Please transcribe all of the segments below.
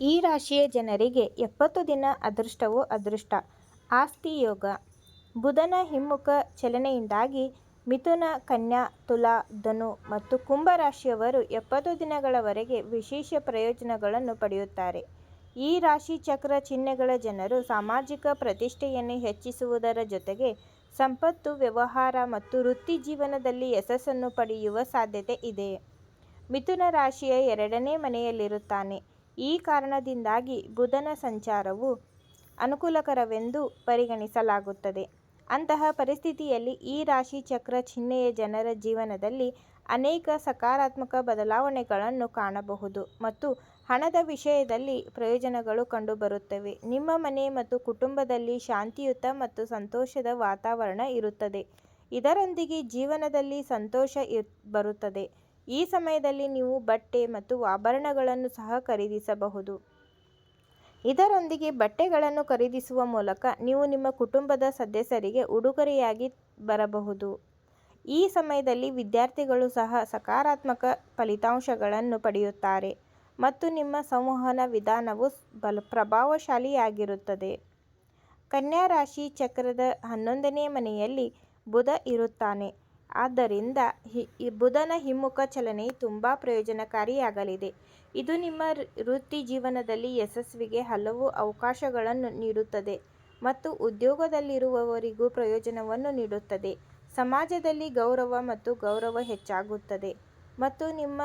ಈ ರಾಶಿಯ ಜನರಿಗೆ ಎಪ್ಪತ್ತು ದಿನ ಅದೃಷ್ಟವು ಅದೃಷ್ಟ. ಆಸ್ತಿ ಯೋಗ. ಬುಧನ ಹಿಮ್ಮುಖ ಚಲನೆಯಿಂದಾಗಿ ಮಿಥುನ, ಕನ್ಯಾ, ತುಲಾ, ಧನು ಮತ್ತು ಕುಂಭ ರಾಶಿಯವರು ಎಪ್ಪತ್ತು ದಿನಗಳವರೆಗೆ ವಿಶೇಷ ಪ್ರಯೋಜನಗಳನ್ನು ಪಡೆಯುತ್ತಾರೆ. ಈ ರಾಶಿ ಚಕ್ರ ಚಿಹ್ನೆಗಳ ಜನರು ಸಾಮಾಜಿಕ ಪ್ರತಿಷ್ಠೆಯನ್ನು ಹೆಚ್ಚಿಸುವುದರ ಜೊತೆಗೆ ಸಂಪತ್ತು, ವ್ಯವಹಾರ ಮತ್ತು ವೃತ್ತಿ ಜೀವನದಲ್ಲಿ ಯಶಸ್ಸನ್ನು ಪಡೆಯುವ ಸಾಧ್ಯತೆ ಇದೆ. ಮಿಥುನ ರಾಶಿಯ ಎರಡನೇ ಮನೆಯಲ್ಲಿರುತ್ತಾನೆ. ಈ ಕಾರಣದಿಂದಾಗಿ ಬುಧನ ಸಂಚಾರವು ಅನುಕೂಲಕರವೆಂದು ಪರಿಗಣಿಸಲಾಗುತ್ತದೆ. ಅಂತಹ ಪರಿಸ್ಥಿತಿಯಲ್ಲಿ ಈ ರಾಶಿ ಚಕ್ರ ಚಿಹ್ನೆಯ ಜನರ ಜೀವನದಲ್ಲಿ ಅನೇಕ ಸಕಾರಾತ್ಮಕ ಬದಲಾವಣೆಗಳನ್ನು ಕಾಣಬಹುದು ಮತ್ತು ಹಣದ ವಿಷಯದಲ್ಲಿ ಪ್ರಯೋಜನಗಳು ಕಂಡುಬರುತ್ತವೆ. ನಿಮ್ಮ ಮನೆ ಮತ್ತು ಕುಟುಂಬದಲ್ಲಿ ಶಾಂತಿಯುತ ಮತ್ತು ಸಂತೋಷದ ವಾತಾವರಣ ಇರುತ್ತದೆ, ಇದರೊಂದಿಗೆ ಜೀವನದಲ್ಲಿ ಸಂತೋಷ ಬರುತ್ತದೆ. ಈ ಸಮಯದಲ್ಲಿ ನೀವು ಬಟ್ಟೆ ಮತ್ತು ಆಭರಣಗಳನ್ನು ಸಹ ಖರೀದಿಸಬಹುದು. ಇದರೊಂದಿಗೆ ಬಟ್ಟೆಗಳನ್ನು ಖರೀದಿಸುವ ಮೂಲಕ ನೀವು ನಿಮ್ಮ ಕುಟುಂಬದ ಸದಸ್ಯರಿಗೆ ಉಡುಗೊರೆಯಾಗಿ ಬರಬಹುದು. ಈ ಸಮಯದಲ್ಲಿ ವಿದ್ಯಾರ್ಥಿಗಳು ಸಹ ಸಕಾರಾತ್ಮಕ ಫಲಿತಾಂಶಗಳನ್ನು ಪಡೆಯುತ್ತಾರೆ ಮತ್ತು ನಿಮ್ಮ ಸಂವಹನ ವಿಧಾನವು ಪ್ರಭಾವಶಾಲಿಯಾಗಿರುತ್ತದೆ. ಕನ್ಯಾ ರಾಶಿ ಚಕ್ರದ ಹನ್ನೊಂದನೇ ಮನೆಯಲ್ಲಿ ಬುಧ ಇರುತ್ತಾನೆ, ಆದ್ದರಿಂದ ಬುಧನ ಹಿಮ್ಮುಖ ಚಲನೆ ತುಂಬ ಪ್ರಯೋಜನಕಾರಿಯಾಗಲಿದೆ. ಇದು ನಿಮ್ಮ ವೃತ್ತಿ ಜೀವನದಲ್ಲಿ ಯಶಸ್ವಿಗೆ ಹಲವು ಅವಕಾಶಗಳನ್ನು ನೀಡುತ್ತದೆ ಮತ್ತು ಉದ್ಯೋಗದಲ್ಲಿರುವವರಿಗೂ ಪ್ರಯೋಜನವನ್ನು ನೀಡುತ್ತದೆ. ಸಮಾಜದಲ್ಲಿ ಗೌರವ ಮತ್ತು ಗೌರವ ಹೆಚ್ಚಾಗುತ್ತದೆ ಮತ್ತು ನಿಮ್ಮ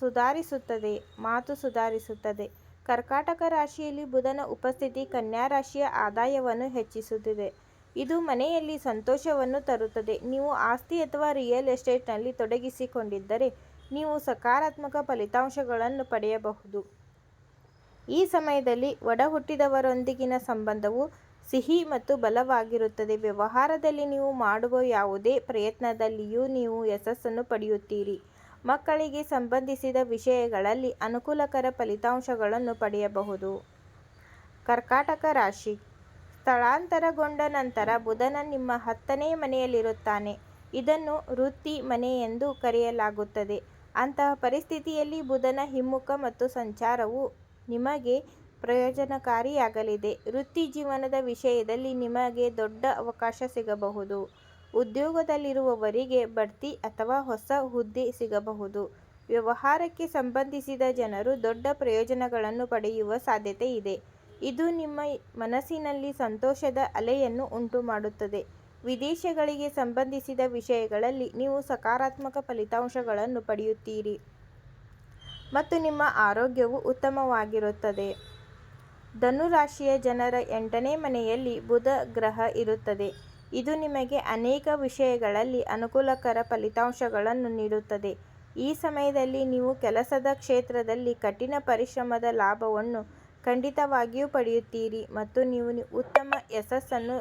ಸುಧಾರಿಸುತ್ತದೆ ಮಾತು ಸುಧಾರಿಸುತ್ತದೆ. ಕರ್ಕಾಟಕ ರಾಶಿಯಲ್ಲಿ ಬುಧನ ಉಪಸ್ಥಿತಿ ಕನ್ಯಾ ರಾಶಿಯ ಆದಾಯವನ್ನು ಹೆಚ್ಚಿಸುತ್ತದೆ, ಇದು ಮನೆಯಲ್ಲಿ ಸಂತೋಷವನ್ನು ತರುತ್ತದೆ. ನೀವು ಆಸ್ತಿ ಅಥವಾ ರಿಯಲ್ ಎಸ್ಟೇಟ್ನಲ್ಲಿ ತೊಡಗಿಸಿಕೊಂಡಿದ್ದರೆ, ನೀವು ಸಕಾರಾತ್ಮಕ ಫಲಿತಾಂಶಗಳನ್ನು ಪಡೆಯಬಹುದು. ಈ ಸಮಯದಲ್ಲಿ ಒಡಹುಟ್ಟಿದವರೊಂದಿಗಿನ ಸಂಬಂಧವು ಸಿಹಿ ಮತ್ತು ಬಲವಾಗಿರುತ್ತದೆ. ವ್ಯವಹಾರದಲ್ಲಿ ನೀವು ಮಾಡುವ ಯಾವುದೇ ಪ್ರಯತ್ನದಲ್ಲಿಯೂ ನೀವು ಯಶಸ್ಸನ್ನು ಪಡೆಯುತ್ತೀರಿ. ಮಕ್ಕಳಿಗೆ ಸಂಬಂಧಿಸಿದ ವಿಷಯಗಳಲ್ಲಿ ಅನುಕೂಲಕರ ಫಲಿತಾಂಶಗಳನ್ನು ಪಡೆಯಬಹುದು. ಕರ್ಕಾಟಕ ರಾಶಿ: ಸ್ಥಳಾಂತರಗೊಂಡ ನಂತರ ಬುಧನ ನಿಮ್ಮ ಹತ್ತನೇ ಮನೆಯಲ್ಲಿರುತ್ತಾನೆ, ಇದನ್ನು ವೃತ್ತಿ ಮನೆ ಎಂದು ಕರೆಯಲಾಗುತ್ತದೆ. ಅಂತಹ ಪರಿಸ್ಥಿತಿಯಲ್ಲಿ ಬುಧನ ಹಿಮ್ಮುಖ ಮತ್ತು ಸಂಚಾರವು ನಿಮಗೆ ಪ್ರಯೋಜನಕಾರಿಯಾಗಲಿದೆ. ವೃತ್ತಿ ಜೀವನದ ವಿಷಯದಲ್ಲಿ ನಿಮಗೆ ದೊಡ್ಡ ಅವಕಾಶ ಸಿಗಬಹುದು. ಉದ್ಯೋಗದಲ್ಲಿರುವವರಿಗೆ ಬಡ್ತಿ ಅಥವಾ ಹೊಸ ಹುದ್ದೆ ಸಿಗಬಹುದು. ವ್ಯವಹಾರಕ್ಕೆ ಸಂಬಂಧಿಸಿದ ಜನರು ದೊಡ್ಡ ಪ್ರಯೋಜನಗಳನ್ನು ಪಡೆಯುವ ಸಾಧ್ಯತೆಯಿದೆ, ಇದು ನಿಮ್ಮ ಮನಸ್ಸಿನಲ್ಲಿ ಸಂತೋಷದ ಅಲೆಯನ್ನು ಉಂಟುಮಾಡುತ್ತದೆ. ವಿದೇಶಗಳಿಗೆ ಸಂಬಂಧಿಸಿದ ವಿಷಯಗಳಲ್ಲಿ ನೀವು ಸಕಾರಾತ್ಮಕ ಫಲಿತಾಂಶಗಳನ್ನು ಪಡೆಯುತ್ತೀರಿ ಮತ್ತು ನಿಮ್ಮ ಆರೋಗ್ಯವು ಉತ್ತಮವಾಗಿರುತ್ತದೆ. ಧನುರಾಶಿಯ ಜನರ ಎಂಟನೇ ಮನೆಯಲ್ಲಿ ಬುಧ ಗ್ರಹ ಇರುತ್ತದೆ, ಇದು ನಿಮಗೆ ಅನೇಕ ವಿಷಯಗಳಲ್ಲಿ ಅನುಕೂಲಕರ ಫಲಿತಾಂಶಗಳನ್ನು ನೀಡುತ್ತದೆ. ಈ ಸಮಯದಲ್ಲಿ ನೀವು ಕೆಲಸದ ಕ್ಷೇತ್ರದಲ್ಲಿ ಕಠಿಣ ಪರಿಶ್ರಮದ ಲಾಭವನ್ನು ಖಂಡಿತವಾಗಿಯೂ ಪಡೆಯುತ್ತೀರಿ ಮತ್ತು ನೀವು ಉತ್ತಮ ಯಶಸ್ಸನ್ನು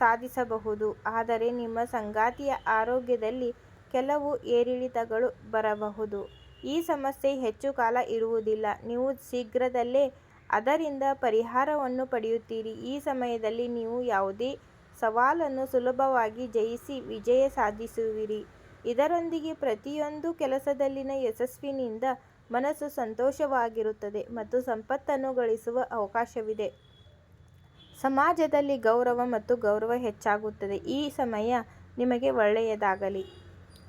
ಸಾಧಿಸಬಹುದು. ಆದರೆ ನಿಮ್ಮ ಸಂಗಾತಿಯ ಆರೋಗ್ಯದಲ್ಲಿ ಕೆಲವು ಏರಿಳಿತಗಳು ಬರಬಹುದು, ಈ ಸಮಸ್ಯೆ ಹೆಚ್ಚು ಕಾಲ ಇರುವುದಿಲ್ಲ, ನೀವು ಶೀಘ್ರದಲ್ಲೇ ಅದರಿಂದ ಪರಿಹಾರವನ್ನು ಪಡೆಯುತ್ತೀರಿ. ಈ ಸಮಯದಲ್ಲಿ ನೀವು ಯಾವುದೇ ಸವಾಲನ್ನು ಸುಲಭವಾಗಿ ಜಯಿಸಿ ವಿಜಯ ಸಾಧಿಸುವಿರಿ, ಇದರೊಂದಿಗೆ ಪ್ರತಿಯೊಂದು ಕೆಲಸದಲ್ಲಿನ ಯಶಸ್ಸಿನಿಂದ ಮನಸ್ಸು ಸಂತೋಷವಾಗಿರುತ್ತದೆ ಮತ್ತು ಸಂಪತ್ತನ್ನು ಗಳಿಸುವ ಅವಕಾಶವಿದೆ. ಸಮಾಜದಲ್ಲಿ ಗೌರವ ಮತ್ತು ಗೌರವ ಹೆಚ್ಚಾಗುತ್ತದೆ, ಈ ಸಮಯ ನಿಮಗೆ ಒಳ್ಳೆಯದಾಗಲಿ.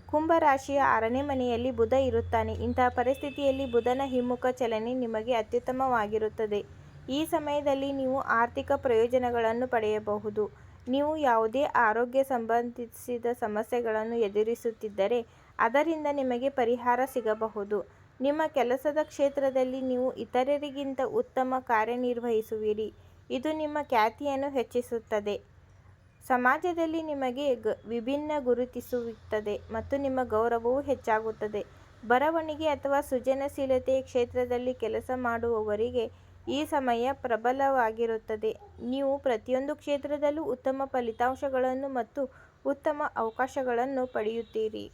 ಕುಂಭ ರಾಶಿಯ ಆರನೇ ಮನೆಯಲ್ಲಿ ಬುಧ ಇರುತ್ತಾನೆ, ಇಂತಹ ಪರಿಸ್ಥಿತಿಯಲ್ಲಿ ಬುಧನ ಹಿಮ್ಮುಖ ಚಲನೆ ನಿಮಗೆ ಅತ್ಯುತ್ತಮವಾಗಿರುತ್ತದೆ. ಈ ಸಮಯದಲ್ಲಿ ನೀವು ಆರ್ಥಿಕ ಪ್ರಯೋಜನಗಳನ್ನು ಪಡೆಯಬಹುದು. ನೀವು ಯಾವುದೇ ಆರೋಗ್ಯ ಸಂಬಂಧಿಸಿದ ಸಮಸ್ಯೆಗಳನ್ನು ಎದುರಿಸುತ್ತಿದ್ದರೆ, ಅದರಿಂದ ನಿಮಗೆ ಪರಿಹಾರ ಸಿಗಬಹುದು. ನಿಮ್ಮ ಕೆಲಸದ ಕ್ಷೇತ್ರದಲ್ಲಿ ನೀವು ಇತರರಿಗಿಂತ ಉತ್ತಮ ಕಾರ್ಯನಿರ್ವಹಿಸುವಿರಿ, ಇದು ನಿಮ್ಮ ಖ್ಯಾತಿಯನ್ನು ಹೆಚ್ಚಿಸುತ್ತದೆ. ಸಮಾಜದಲ್ಲಿ ನಿಮಗೆ ವಿಭಿನ್ನ ಗುರುತಿಸುತ್ತದೆ ಮತ್ತು ನಿಮ್ಮ ಗೌರವವು ಹೆಚ್ಚಾಗುತ್ತದೆ. ಬರವಣಿಗೆ ಅಥವಾ ಸೃಜನಶೀಲತೆಯ ಕ್ಷೇತ್ರದಲ್ಲಿ ಕೆಲಸ ಮಾಡುವವರಿಗೆ ಈ ಸಮಯ ಪ್ರಬಲವಾಗಿರುತ್ತದೆ, ನೀವು ಪ್ರತಿಯೊಂದು ಕ್ಷೇತ್ರದಲ್ಲೂ ಉತ್ತಮ ಫಲಿತಾಂಶಗಳನ್ನು ಮತ್ತು ಉತ್ತಮ ಅವಕಾಶಗಳನ್ನು ಪಡೆಯುತ್ತೀರಿ.